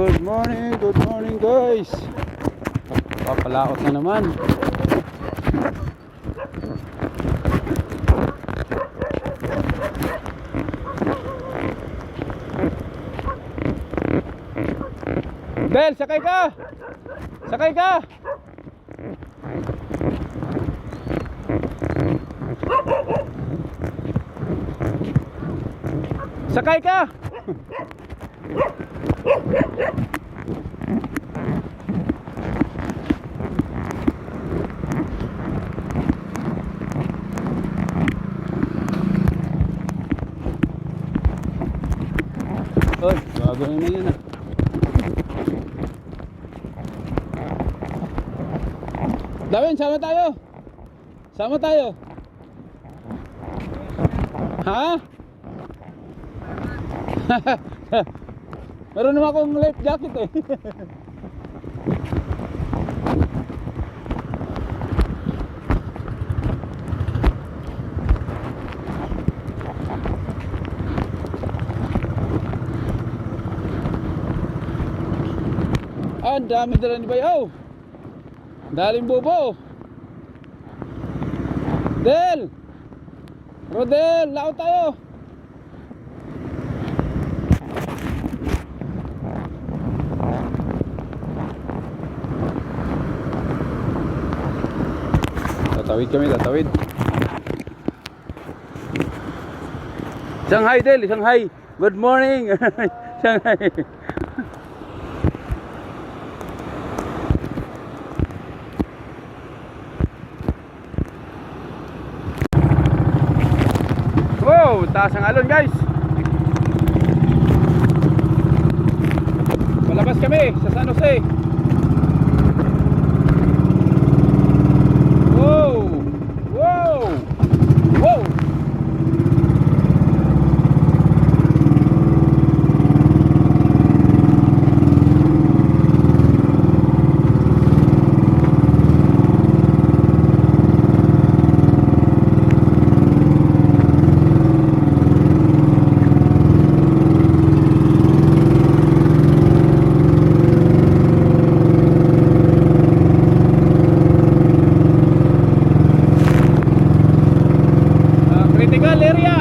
good morning, good morning guys. Papalaot na naman. Del, sakay ka! Sakay ka! Sakay ka! Oy, bago na yun ah. Dawin, sama tayo. Sama tayo. Ha? Meron naman akong life jacket eh. Ah, ang dami dala ni Bayaw. Daling bubo. Del! Rodel, lao tayo. Tatawid kami, tatawid. Shanghai Del, Shanghai. Good morning. Shanghai. Wow, taas ang alon guys. Malabas kami sa San Jose. sendirian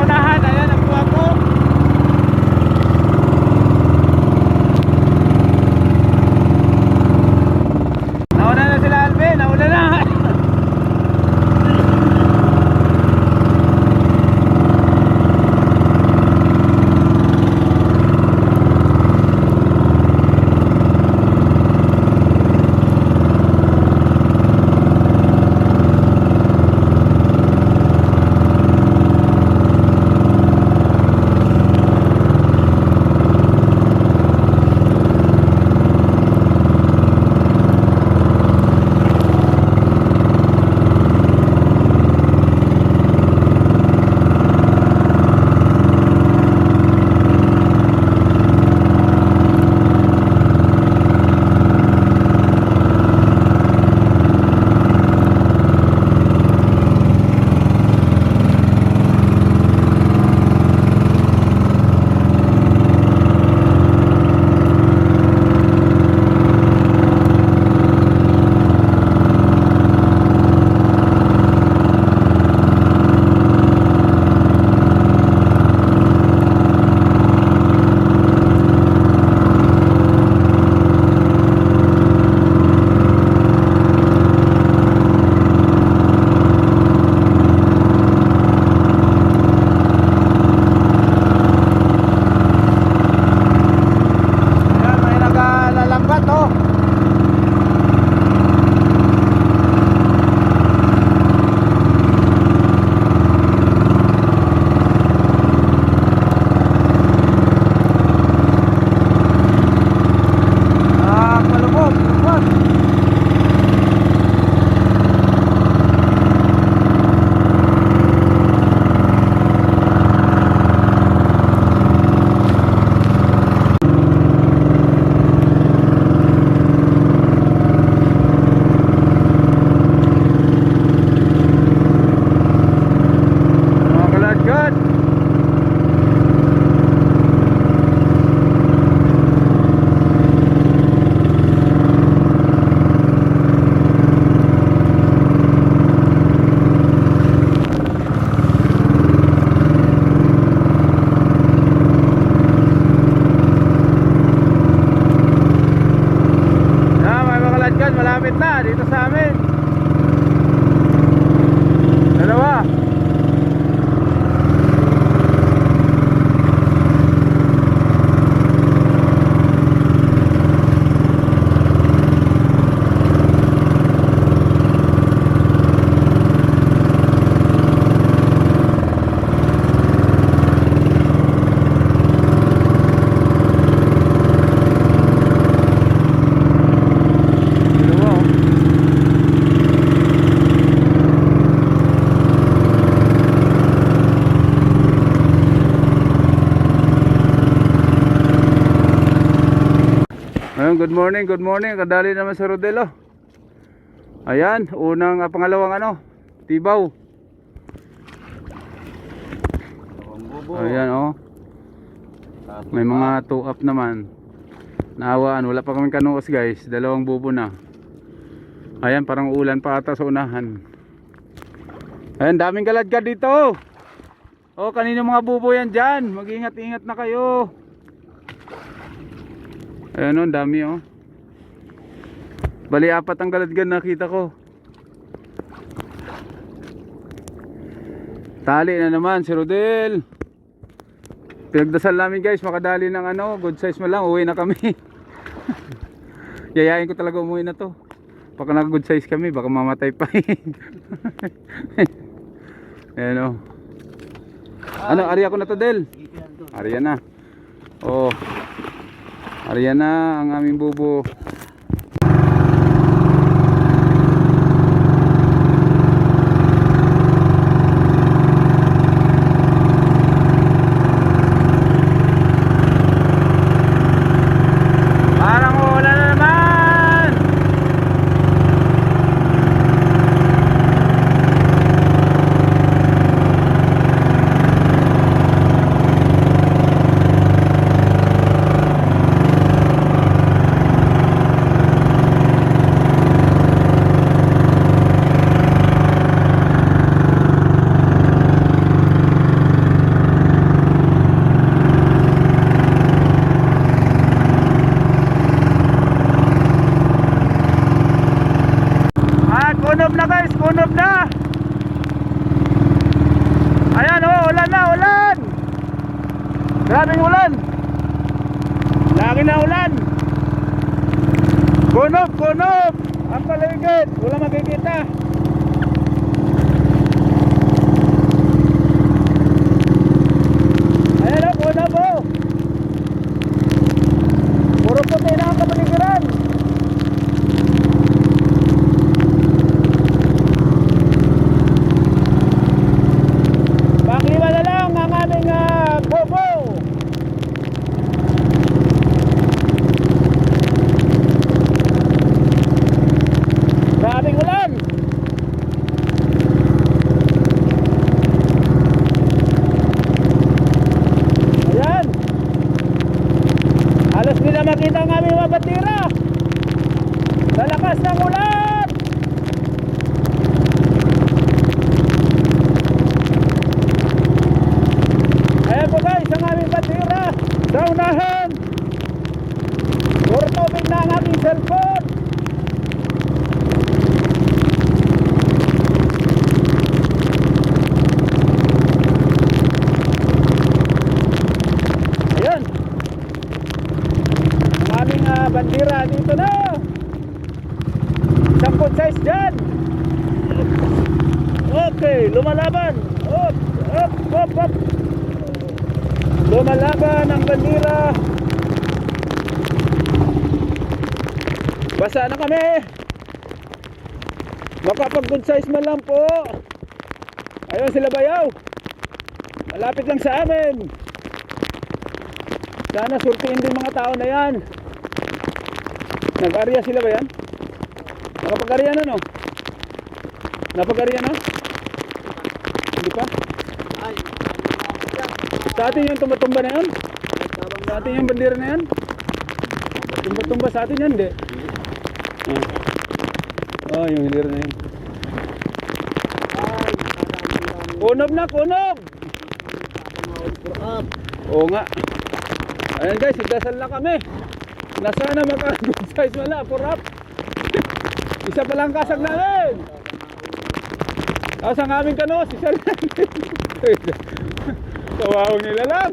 Udah 呀 good morning, good morning. Kadali naman sa Rodelo. Ayan, unang ah, pangalawang ano, tibaw. Ayan oh. May mga two up naman. Naawaan, wala pa kaming kanuos guys. Dalawang bubo na. Ayan, parang ulan pa ata sa unahan. Ayan, daming kaladkad dito. Oh, kanino mga bubo yan dyan. Mag-ingat-ingat na kayo. Ayan ang dami oh. Bali apat ang kaladkad nakita ko. Tali na naman si Rodel. Pinagdasal namin guys, makadali ng ano, good size mo lang, uwi na kami. Yayain ko talaga umuwi na to. Baka naka good size kami, baka mamatay pa. Ayan o. Ano, ari ako na to Del. Ari na. Oh. Ari na ang aming bubo. Parang ulan na naman. Ah, kunob na guys, kunob na. Ayan oh, ulan na, ulan. Grabing ulan. Lagi na ulan. Kunob, kunob. Ang paligid, wala makikita. Ayan oh, kunob oh. Puro puti na ang kapaligiran. Panglima na lang ang aming uh, bobo. Grabing ulan. Ayan. Halos di na makita ang aming mga batira. Sa lakas ng ulan. Ayan po guys, ang aming batira sa unahan. Puro tubig na ang aming cellphone. Ayan. Ang aming ah, bandira dito na. Sampot size dyan. Okay, lumalaban. Up, up, up, up. Lumalaban ang bandira. Basa na kami. Makapag good size man lang po. Ayun sila bayaw. Malapit lang sa amin. Sana surtiin din mga tao na yan. Nag-arya sila ba yan? Nakapag-arya na no? Napag-arya na? Hindi pa? Sa atin yung tumba-tumba na yun? Sa atin yung bandera na yan? Tumba-tumba sa atin yan, hindi? Oh, yung bandera na yun. Kunob na, kunob! Oo nga. Ayan guys, idasal na kami. Na sana maka-good size wala, up. Isa pa lang kasag namin. Tapos ang aming kanos, isa lang. Kawaw nila lang.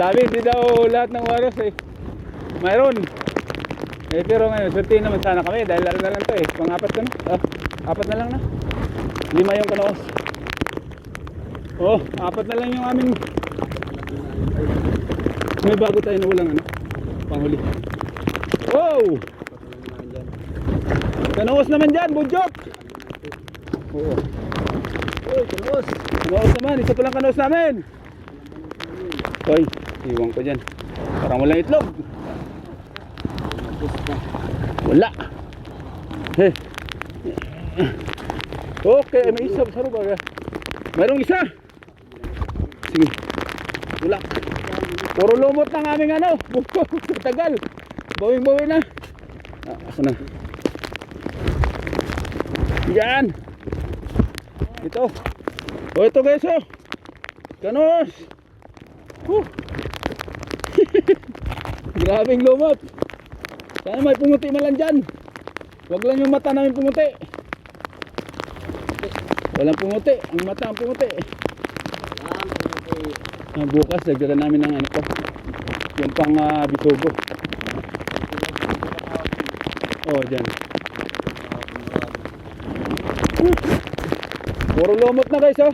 Sabi, hindi daw lahat ng waros eh. Mayroon. Eh, pero ngayon, swerte naman sana kami dahil laro na lang to eh. Pang-apat ka na. Ah, apat na lang na. Lima yung kanos. Oh, apat na lang yung aming may bago tayo na walang ano, panghuli. Wow! Kanaos naman dyan, budyok! Oo. Uy, kanaos! Kanaos naman, isa pa lang kanaos namin! Hoy, iwan ko dyan. Parang walang itlog. Wala. Eh. Okay, may isa sa rubaga. Mayroong isa. Sige. Wala. Puro lumot ng aming ano. Buko. Tagal. Bawing-bawi na. Ah, asa na? Yan. Ito. O ito guys oh. Kanos. Huh. Grabing lumot. Sana may pumuti man lang dyan. Huwag lang yung mata namin pumuti. Walang pumuti. Ang mata ang pumuti. Ah, bukas, dagdagan namin ng ano ko. Yung pang uh, bitugo. Oh, dyan. Puro lumot na guys, oh.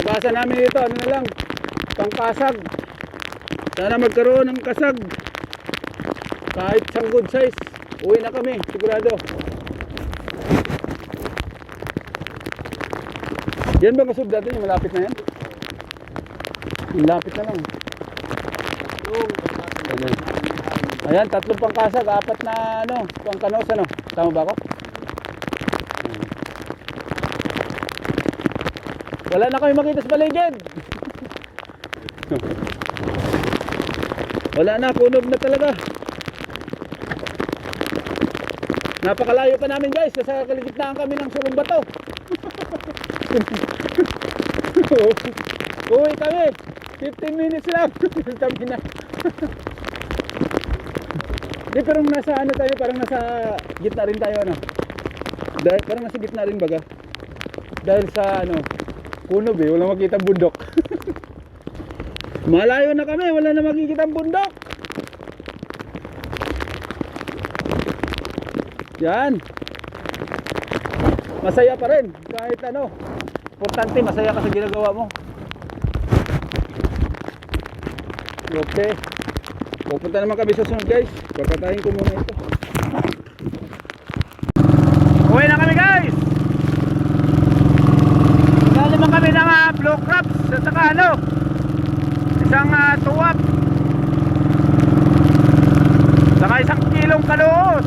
Pag-asa namin dito, ano na lang, pangkasag. Sana magkaroon ng kasag. Kahit isang good size, uwi na kami, sigurado. Yan ba kasub dati yung malapit na yan? Yung na lang. Ayan. Ayan, tatlong pangkasag, apat na ano, pangkanos ano. Tama ba ako? Wala na kami makita sa paligid. Wala na, kunog na talaga. Napakalayo pa namin guys, nasa kaligitnaan kami ng sulong bato. Uwi kami. 15 minutes lang. kami na. Di pero nasa ano tayo, parang nasa gitna rin tayo ano. Dahil parang nasa gitna rin baga. Dahil sa ano, kunob eh, wala makita bundok. Malayo na kami, wala na makikita bundok. Yan. Masaya pa rin kahit ano. Importante masaya ka sa ginagawa mo. Okay. Pupunta naman kami sa sunod guys. Papatayin ko muna ito. Uwi na kami guys. Dali naman kami ng uh, blue crabs at saka ano. Saka isang kilong kaluos.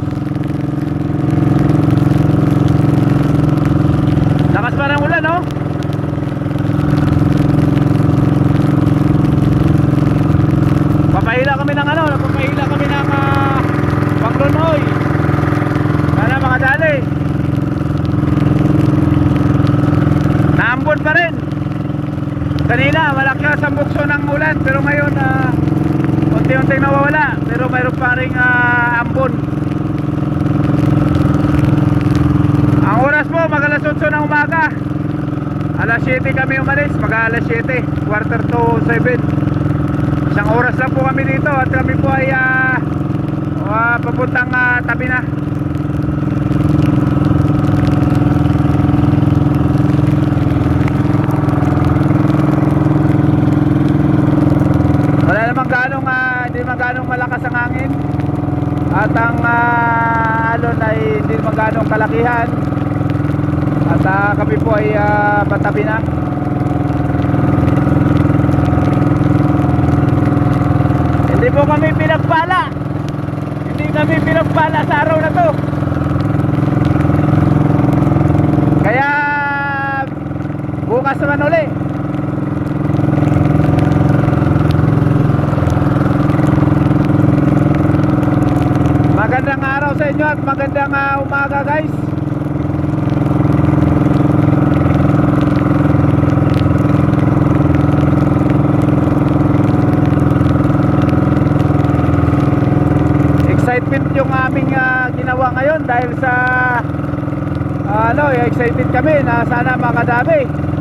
Lakas pa ng ulan, no? Papahila kami ng ano, papahila kami ng uh, panglonoy. Sana makadali. Naambon pa rin. Kanina, malaki sa bukso ng ulan, pero ngayon, uh, unti-unting nawawala. Pero mayroon pa rin uh, ambon. Ang oras mo, mag alas 8 ng umaga. Alas 7 kami umalis, mag alas 7, quarter to 7. Isang oras lang po kami dito at kami po ay uh, uh, papuntang uh, tabi na. Wala namang ganong, uh, hindi naman ang hangin. At ang uh, alon ay hindi naman ganong kalakihan. At uh, kami po ay uh, patabi na. Hindi po kami pinagpala. Hindi kami pinagpala sa araw na to. Kaya bukas naman uli. Magandang araw sa inyo at magandang uh, umaga guys. excitement yung aming uh, ginawa ngayon dahil sa uh, ano, excited kami na sana makadami.